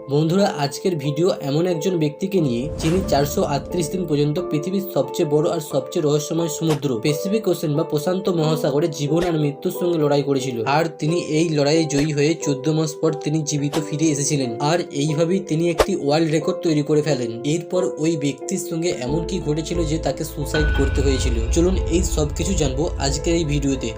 বন্ধুরা, আজকের ভিডিও এমন একজন ব্যক্তিকে নিয়ে যিনি চারশো আটত্রিশ দিন পর্যন্ত পৃথিবীর সবচেয়ে বড় আর সবচেয়ে রহস্যময় সমুদ্র প্যাসিফিক ওশেন বা প্রশান্ত মহাসাগরে জীবন আর মৃত্যুর সঙ্গে লড়াই করেছিল। আর তিনি এই লড়াইয়ে জয়ী হয়ে চোদ্দ মাস পর তিনি জীবিত ফিরে এসেছিলেন। আর এইভাবেই তিনি একটি ওয়ার্ল্ড রেকর্ড তৈরি করে ফেলেন। এরপর ওই ব্যক্তির সঙ্গে এমন কি ঘটেছিল যে তাকে সুসাইড করতে হয়েছিল। চলুন এই সব কিছু জানব আজকের এই ভিডিওতে।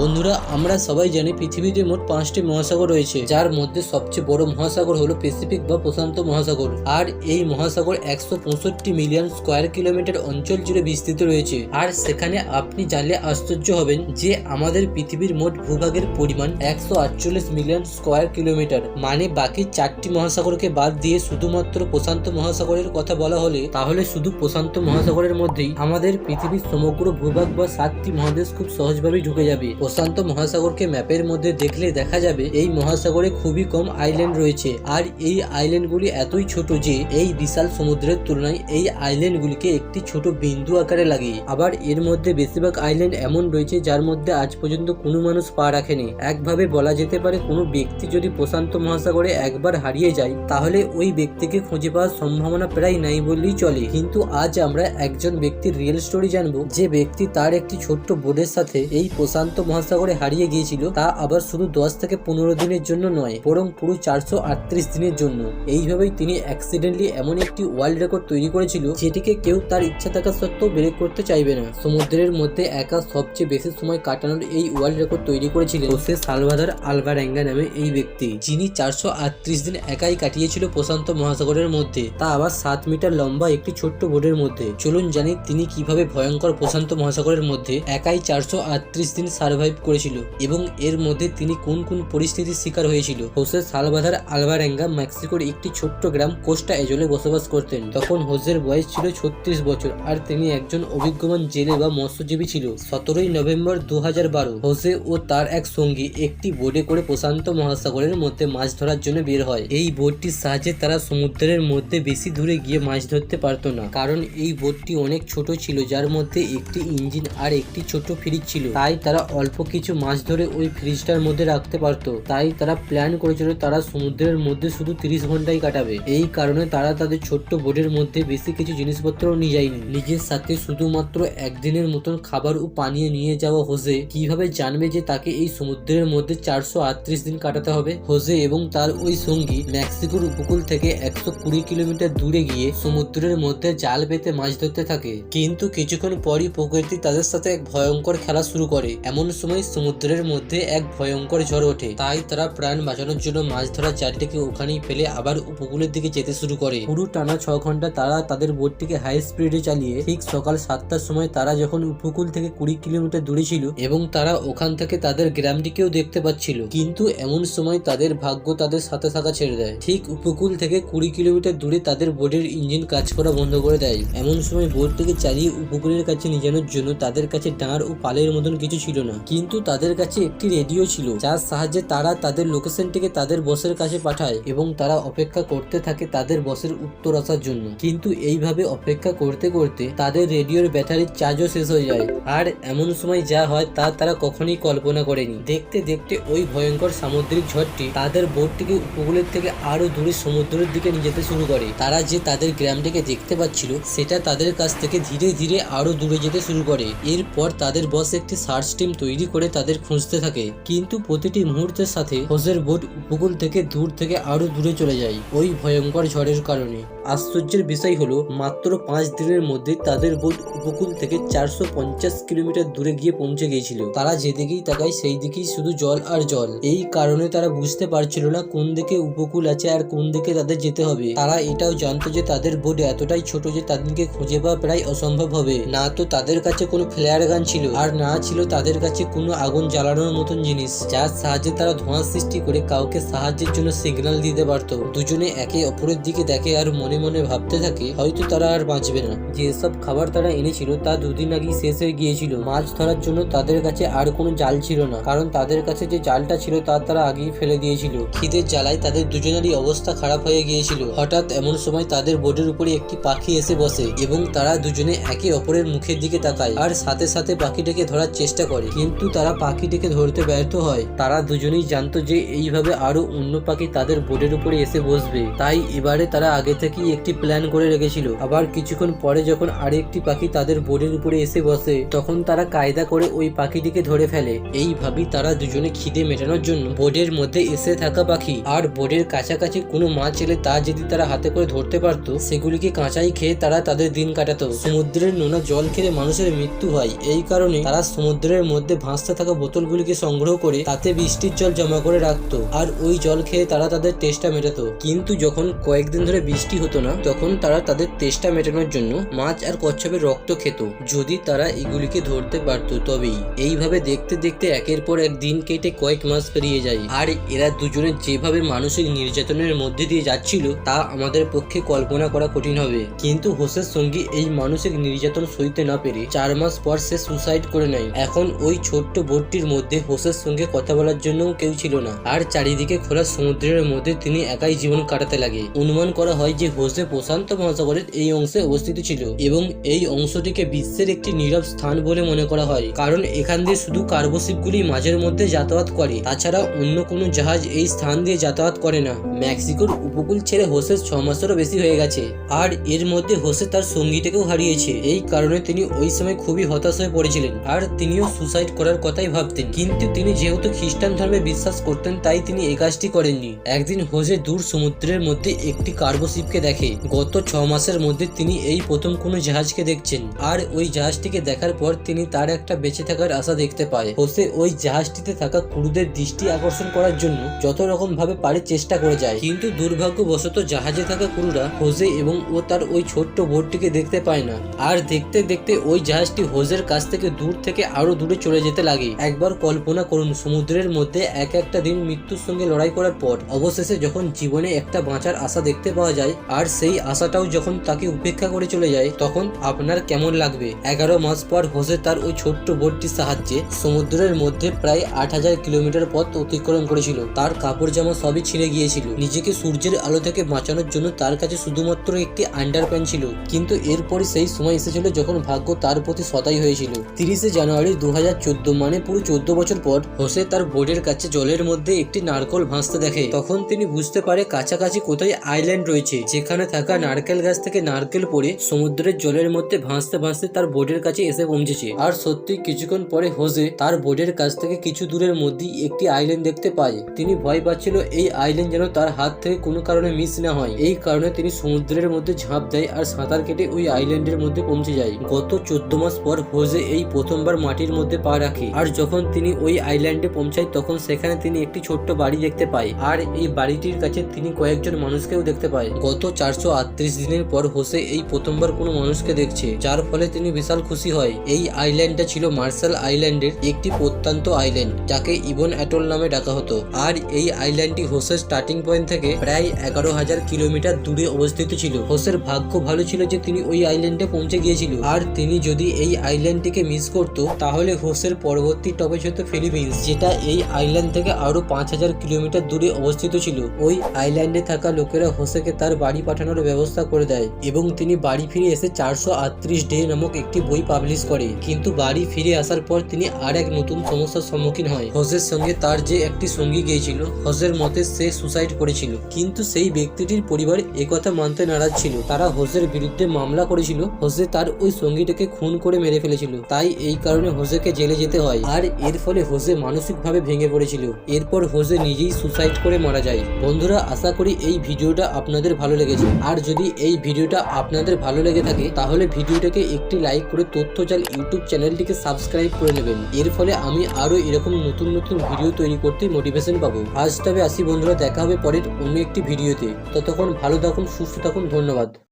বন্ধুরা, আমরা সবাই জানি পৃথিবীতে মোট পাঁচটি মহাসাগর রয়েছে, যার মধ্যে সবচেয়ে বড় মহাসাগর হলো প্যাসিফিক বা প্রশান্ত মহাসাগর। আর এই মহাসাগর একশো পঁয়ষট্টি মিলিয়ন স্কোয়ার কিলোমিটার অঞ্চল জুড়ে বিস্তৃত রয়েছে। আর সেখানে আপনি জানলে আশ্চর্য হবেন যে আমাদের পৃথিবীর মোট ভূভাগের পরিমাণ একশো আটচল্লিশ মিলিয়ন স্কোয়ার কিলোমিটার। মানে বাকি চারটি মহাসাগরকে বাদ দিয়ে শুধুমাত্র প্রশান্ত মহাসাগরের কথা বলা হলে, তাহলে শুধু প্রশান্ত মহাসাগরের মধ্যেই আমাদের পৃথিবীর সমগ্র ভূভাগ বা সাতটি মহাদেশ খুব সহজভাবেই ঢুকে যাবে। প্রশান্ত মহাসাগরকে ম্যাপের মধ্যে দেখলে দেখা যাবে এই মহাসাগরে খুবই কম আইল্যান্ড রয়েছে। আর এই আইল্যান্ডগুলি এতই ছোট যে এই বিশাল সমুদ্রের তুলনায় এই আইল্যান্ডগুলিকে একটি ছোট বিন্দু আকারে লাগে। আবার এর মধ্যে বেশিরভাগ আইল্যান্ড এমন রয়েছে যার মধ্যে আজ পর্যন্ত কোনো মানুষ পা রাখেনি। একভাবে বলা যেতে পারে কোনো ব্যক্তি যদি প্রশান্ত মহাসাগরে একবার হারিয়ে যায়, তাহলে ওই ব্যক্তিকে খুঁজে পাওয়ার সম্ভাবনা প্রায় নাই বললেই চলে। কিন্তু আজ আমরা একজন ব্যক্তির রিয়েল স্টোরি জানব। যে ব্যক্তি তার একটি ছোট্ট বোর্ডের সাথে এই প্রশান্ত মহাসাগরে হারিয়ে গিয়েছিল, তা আবার শুধু দশ থেকে পনেরো দিনের জন্য নয়, বরং পুরো চারশো আটত্রিশ দিনের জন্য। এইভাবেই তিনি অ্যাক্সিডেন্টলি এমন একটি ওয়ার্ল্ড রেকর্ড তৈরি করেছিল, যেটিকে কেউ তার ইচ্ছা থাকা সত্ত্বেও ব্রেক করতে চাইবে না। সমুদ্রের মধ্যে একা সবচেয়ে বেশি সময় কাটানোর এই ওয়ার্ল্ড রেকর্ড তৈরি করেছিল হোসে সালভাদার আলভারেঙ্গা নামে এই ব্যক্তি, যিনি চারশো আটত্রিশ দিন একাই কাটিয়েছিল প্রশান্ত মহাসাগরের মধ্যে, তা আবার সাত মিটার লম্বা একটি ছোট্ট বোর্ডের মধ্যে। চলুন জানি তিনি কীভাবে ভয়ঙ্কর প্রশান্ত মহাসাগরের মধ্যে একাই চারশো আটত্রিশ দিন সার্ভাইভ করেছিল এবং এর মধ্যে তিনি কোন কোন পরিস্থিতির শিকার হয়েছিল? হোসে সালভাদার আলভারেঙ্গা, মেক্সিকোর একটি ছোট্ট গ্রাম কোস্টা এজলে বসবাস করতেন। তখন হোসের বয়স ছিল ছত্রিশ বছর আর তিনি একজন অভিজ্ঞমান জেলে বা মৎস্যজীবী ছিল। সতেরোই নভেম্বর দু হাজার বারো, হোসে ও তার এক সঙ্গী একটি বোটে করে প্রশান্ত মহাসাগরের মধ্যে মাছ ধরার জন্য বের হয়। এই বোটটির সাহায্যে তারা সমুদ্রের মধ্যে বেশি দূরে গিয়ে মাছ ধরতে পারতো না। কারণ এই বোটটি অনেক ছোট ছিল, যার মধ্যে একটি ইঞ্জিন আর একটি ছোট ফ্রিজ ছিল। তাই তারা অল্প কিছু মাছ ধরে ওই ফ্রিজটার মধ্যে রাখতে পারতো। তাই তারা প্ল্যান করেছিল তারা সমুদ্রের মধ্যে শুধু তিরিশ ঘন্টাই কাটাবে। এই কারণে তারা তাদের ছোট্ট বোটের মধ্যে বেশি কিছু জিনিসপত্র নিয়ে যায়নি। নিজের সাথে শুধুমাত্র একদিনের মতন খাবার ও পানীয় নিয়ে যাওয়া হোসে কীভাবে জানবে যে তাকে এই সমুদ্রের মধ্যে চারশো আটত্রিশ দিন কাটাতে হবে? হোসে এবং তার ওই সঙ্গী মেক্সিকোর উপকূল থেকে একশো কুড়ি কিলোমিটার দূরে গিয়ে সমুদ্রের মধ্যে জাল পেতে মাছ ধরতে থাকে। কিন্তু কিছুক্ষণ পরই প্রকৃতি তাদের সাথে এক ভয়ঙ্কর খেলা শুরু করে। এমন সময় সমুদ্রের মধ্যে এক ভয়ঙ্কর ঝড় ওঠে। তাই তারা প্রাণ বাঁচানোর জন্য মাছ ধরার জালটিকে ওখানেই ফেলে আবার উপকূলের দিকে যেতে শুরু করে। পুরো টানা ছ ঘণ্টা তারা তাদের বোটটিকে হাই স্পিডে চালিয়ে ঠিক সকাল সাতটার সময় তারা যখন উপকূল থেকে কুড়ি কিলোমিটার দূরে ছিল এবং তারা ওখান থেকে তাদের গ্রামটিকেও দেখতে পাচ্ছিল, কিন্তু এমন সময় তাদের ভাগ্য তাদের সাথে থাকা ছেড়ে দেয়। ঠিক উপকূল থেকে কুড়ি কিলোমিটার দূরে তাদের বোটের ইঞ্জিন কাজ করা বন্ধ করে দেয়। এমন সময় বোটটিকে চালিয়ে উপকূলের কাছে নিয়ে যাওয়ার জন্য তাদের কাছে ডাঁড় ও পালের মতন কিছু ছিল না কিন্তু তাদের কাছে একটি রেডিও ছিল, যার সাহায্যে তারা তাদের লোকেশনটিকে তাদের বসের কাছে পাঠায় এবং তারা অপেক্ষা করতে থাকে তাদের বসের উত্তর আসার জন্য। কিন্তু এইভাবে অপেক্ষা করতে করতে তাদের রেডিওর ব্যাটারির চার্জও শেষ হয়ে যায়। আর এমন সময় যা হয় তা তারা কখনোই কল্পনা করেনি। দেখতে দেখতে ওই ভয়ঙ্কর সামুদ্রিক ঝড়টি তাদের বোটটিকে উপকূলের থেকে আরও দূরে সমুদ্রের দিকে নিয়ে যেতে শুরু করে। তারা যে তাদের গ্রামটিকে দেখতে পাচ্ছিল, সেটা তাদের কাছ থেকে ধীরে ধীরে আরও দূরে যেতে শুরু করে। এরপর তাদের বস একটি সার্চ টিম তৈরি করে তাদের খুঁজতে থাকে। কিন্তু প্রতিটি মুহূর্তের সাথে হোসের বোট উপকূল থেকে দূর থেকে আরও দূরে চলে যায়। ওই ভয়ঙ্কর ঝড়ের কারণে। আশ্চর্যের বিষয় হলো, মাত্র পাঁচ দিনের মধ্যে তাদের বোট উপকূল থেকে চারশো পঞ্চাশ কিলোমিটার দূরে গিয়ে পৌঁছে গিয়েছিল। তারা যেদিকেই তাকায় সেই দিকেই শুধু জল আর জল। এই কারণে তারা বুঝতে পারছিল না, কোন দিকে উপকূল আছে আর কোন দিকে তাদের যেতে হবে। তারা এটাও জানতো যে তাদের বোট এতটাই ছোট যে তাদেরকে খুঁজে পাওয়া প্রায় অসম্ভব হবে। না তো তাদের কাছে কোনো ফ্লেয়ার গান ছিল, আর না ছিল তাদের কাছে কোনো আগুন জ্বালানোর মতন জিনিস, যার সাহায্যে তারা ধোঁয়া সৃষ্টি করে কাউকে সাহায্যের জন্য সিগন্যাল দিতে পারতো। দুজনে একে অপরের দিকে দেখে আর মনে মনে মনে ভাবতে থাকে, হয়তো তারা আর বাঁচবে না। যেসব খাবার তারা এনেছিল, তা দুদিন আগেই শেষ হয়ে গিয়েছিল। মাছ ধরার জন্য তাদের কাছে আর কোনো জাল ছিল না, কারণ তাদের কাছে যে জালটা ছিল তা তারা আগেই ফেলে দিয়েছিল। খিদের জ্বালায় তাদের দুজনেরই অবস্থা খারাপ হয়ে গিয়েছিল। হঠাৎ এমন সময় তাদের বোটের উপরে একটি পাখি এসে বসে, এবং তারা দুজনে একে অপরের মুখের দিকে তাকায়, আর সাথে সাথে পাখিটাকে ধরার চেষ্টা করে। কিন্তু তারা পাখিটিকে ধরতে ব্যর্থ হয়। তারা দুজনেই জানতো যে এইভাবে আরও অন্য পাখি তাদের বোর্ডের উপরে এসে বসবে। তাই এবারে তারা আগে থেকেই একটি প্ল্যান করে রেখেছিল। আবার কিছুক্ষণ পরে যখন আরেকটি পাখি তাদের বোটের উপরে এসে বসে, তখন তারা কায়দা করে ওই পাখিটিকে ধরে ফেলে। এইভাবেই তারা দুজনে খিদে মেটানোর জন্য বোর্ডের মধ্যে এসে থাকা পাখি আর বোর্ডের কাছাকাছি কোনো মাছ এলে তা যদি তারা হাতে করে ধরতে পারতো, সেগুলিকে কাঁচাই খেয়ে তারা তাদের দিন কাটাতো। সমুদ্রের নোনা জল খেলে মানুষের মৃত্যু হয়। এই কারণে তারা সমুদ্রের মধ্যে ভাসতে থাকা বোতলগুলিকে সংগ্রহ করে তাতে বৃষ্টির জল জমা করে রাখতো। আর ওই জল খেয়ে তারা তাদের তেষ্টা মেটাতো। কিন্তু যখন কয়েকদিন ধরে বৃষ্টি হতো না, তখন তারা তাদের তেষ্টা মেটানোর জন্য মাছ আর কচ্ছপের রক্ত খেত। যদি তারা এগুলিকে ধরতে পারতো তবেই। এইভাবে দেখতে দেখতে একের পর এক দিন কেটে কয়েক মাস পেরিয়ে যায়। আর এরা দুজনে যেভাবে মানসিক নির্যাতনের মধ্যে দিয়ে যাচ্ছিল, তা আমাদের পক্ষে কল্পনা করা কঠিন হবে। কিন্তু হোসের সঙ্গী এই মানসিক নির্যাতন সইতে না পেরে চার মাস পর সে সুসাইড করে নেয়। এখন ওই ছোট্ট বোটটির মধ্যে হোসের সঙ্গে কথা বলার জন্য কেউ ছিল না। আর চারিদিকে খোলা সমুদ্রের মধ্যে তিনি একাই জীবন কাটাতে লাগে। অনুমান করা হয় যে হোসে প্রশান্ত মহাসাগরের এই অংশে অবস্থিত ছিল এবং এই অংশটিকে বিশ্বের একটি নীরব স্থান বলে মনে করা হয়, কারণ এখান দিয়ে শুধু কার্বোশিপগুলি মাঝের মধ্যে যাতায়াত করে, তাছাড়া অন্য কোনো জাহাজ এই স্থান দিয়ে যাতায়াত করে না। মেক্সিকোর উপকূল ছেড়ে হোসের ছ মাসেরও বেশি হয়ে গেছে, আর এর মধ্যে হোসে তার সঙ্গীটাকেও হারিয়েছে। এই কারণে তিনি ওই সময় খুবই হতাশ হয়ে পড়েছিলেন, আর তিনিও সুসাইড করার কথাই ভাবতেন। কিন্তু তিনি যেহেতু খ্রিস্টান ধর্মে বিশ্বাস করতেন, তাই তিনি এই কাজটি করেননি। একদিন হোসে দূর সমুদ্রের মধ্যে একটি কার্গোশিপকে দেখে। গত ছ মাসের মধ্যে তিনি এই প্রথম কোনো জাহাজকে দেখছেন। আর ওই জাহাজটিকে দেখার পর তিনি তার একটা বেঁচে থাকার আশা দেখতে পায়। হোসে ওই জাহাজটিতে থাকা ক্রুদের দৃষ্টি আকর্ষণ করার জন্য যত রকম ভাবে পারে চেষ্টা করে যায়। কিন্তু দুর্ভাগ্যবশত জাহাজে থাকা ক্রুরা হোসে এবং ও তার ওই ছোট্ট বোটটিকে দেখতে পায় না। আর দেখতে দেখতে ওই জাহাজটি হোজের কাছ থেকে দূর থেকে আরও দূরে চলে যেতে লাগে। একবার কল্পনা করুন, সমুদ্রের মধ্যে এক একটা দিন মৃত্যুর সঙ্গে লড়াই করার পর, অবশেষে যখন জীবনে একটা বাঁচার আশা দেখতে পাওয়া যায়, আর সেই আশাটাও যখন তাকে উপেক্ষা করে চলে যায়, তখন আপনার কেমন লাগবে? এগারো মাস পর হোসে তার ওই ছোট্ট বোটটির সাহায্যে সমুদ্রের মধ্যে প্রায় আট হাজার কিলোমিটার পথ অতিক্রম করেছিল। তার কাপড় জামা সবই ছিঁড়ে গিয়েছিল। নিজেকে সূর্যের আলো থেকে বাঁচানোর জন্য তার কাছে শুধুমাত্র একটি আন্ডার ছিল। কিন্তু এরপরে সেই সময় এসেছিল যখন ভাগ্য তার প্রতি সদাই হয়েছিল। তিরিশে জানুয়ারি দু হাজার চোদ্দ মানে পুরো চোদ্দ বছর পর হোসে তার বোর্ডের কাছে জলের মধ্যে একটি নারকল ভাসতে দেখে। তখন তিনি বুঝতে পারে কাছাকাছি কোথায় আইল্যান্ড রয়েছে, যেখানে থাকা নারকেল গাছ থেকে নারকেল পড়ে সমুদ্রের জলের মধ্যে ভাসতে ভাসতে তার বোর্ডের কাছে এসে পৌঁছেছে। আর সত্যি কিছুক্ষণ পরে হোসে তার বোর্ডের কাছ থেকে কিছু দূরের মধ্যেই একটি আইল্যান্ড দেখতে পায়। তিনি ভয় পাচ্ছিল এই আইল্যান্ড যেন তার হাত থেকে কোনো কারণে মিস না হয়। এই কারণে তিনি সমুদ্রের মধ্যে ঝাঁপ দেয় আর সাঁতার কেটে ওই আইল্যান্ডের মধ্যে পৌঁছে যায়। গত চোদ্দ মাস পর হোজে এই প্রথমবার মাটির মধ্যে পা রাখে। আর যখন তিনি ওই আইল্যান্ডে পৌঁছায়, তখন সেখানে তিনি একটি ছোট্ট বাড়ি দেখতে পায়। আর এই বাড়িটির কাছে তিনি কয়েকজন মানুষকেও দেখতে পায়। গত চারশো আটত্রিশ দিনের পর হোসে এই প্রথমবার কোনো মানুষকে দেখছে, যার ফলে তিনি বিশাল খুশি হয়। এই আইল্যান্ডটা ছিল মার্শাল আইল্যান্ডের একটি প্রত্যন্ত আইল্যান্ড, যাকে ইবন অ্যাটল নামে ডাকা হতো। আর এই আইল্যান্ডটি হোসের স্টার্টিং পয়েন্ট থেকে প্রায় এগারো হাজার কিলোমিটার দূরে অবস্থিত ছিল। হোসের ভাগ্য ভালো ছিল যে তিনি ওই আইল্যান্ডে পৌঁছে গিয়েছিল। আর তিনি যদি এই আইল্যান্ডটিকে মিস করত, তাহলে হোসের পরবর্তী টপেজ হতো ফিলিপিন্স, যেটা এই আইল্যান্ড থেকে আরও পাঁচ হাজার কিলোমিটার দূরে অবস্থিত ছিল। ওই আইল্যান্ডে থাকা লোকেরা হোসেকে তার বাড়ি পাঠানোর ব্যবস্থা করে দেয় এবং তিনি বাড়ি ফিরে এসে চারশো আটত্রিশ ডে নামক একটি বই পাবলিশ করে। কিন্তু বাড়ি ফিরে আসার পর তিনি আর এক নতুন সমস্যার সম্মুখীন হয়। হোসের সঙ্গে তার যে একটি সঙ্গী গিয়েছিল হোসের মতে সে সুসাইড করেছিল। কিন্তু সেই ব্যক্তিটির পরিবার একথা মানতে নারাজ ছিল। তারা হোসের বিরুদ্ধে মামলা করেছিল হোসে তার ওই সঙ্গীটাকে খুন করে মেরে ফেলেছিল। তাই এই কারণে হোসেকে জেলে যেতে হয়। আর এর ফলে হোসে মানসিকভাবে ভেঙে পড়েছিল। এরপর হোসে নিজেই সুসাইড করে মারা যায়। বন্ধুরা, আশা করি এই ভিডিওটা আপনাদের ভালো লেগেছে। আর যদি এই ভিডিওটা আপনাদের ভালো লেগে থাকে, তাহলে ভিডিওটাকে একটি লাইক করে তথ্য চাল ইউটিউব চ্যানেলটিকে সাবস্ক্রাইব করে নেবেন। এর ফলে আমি আরও এরকম নতুন নতুন ভিডিও তৈরি করতে মোটিভেশন পাবো। আজ তবে আসি বন্ধুরা, দেখা হবে পরের অন্য একটি ভিডিওতে। ততক্ষণ ভালো থাকুন, সুস্থ থাকুন, ধন্যবাদ।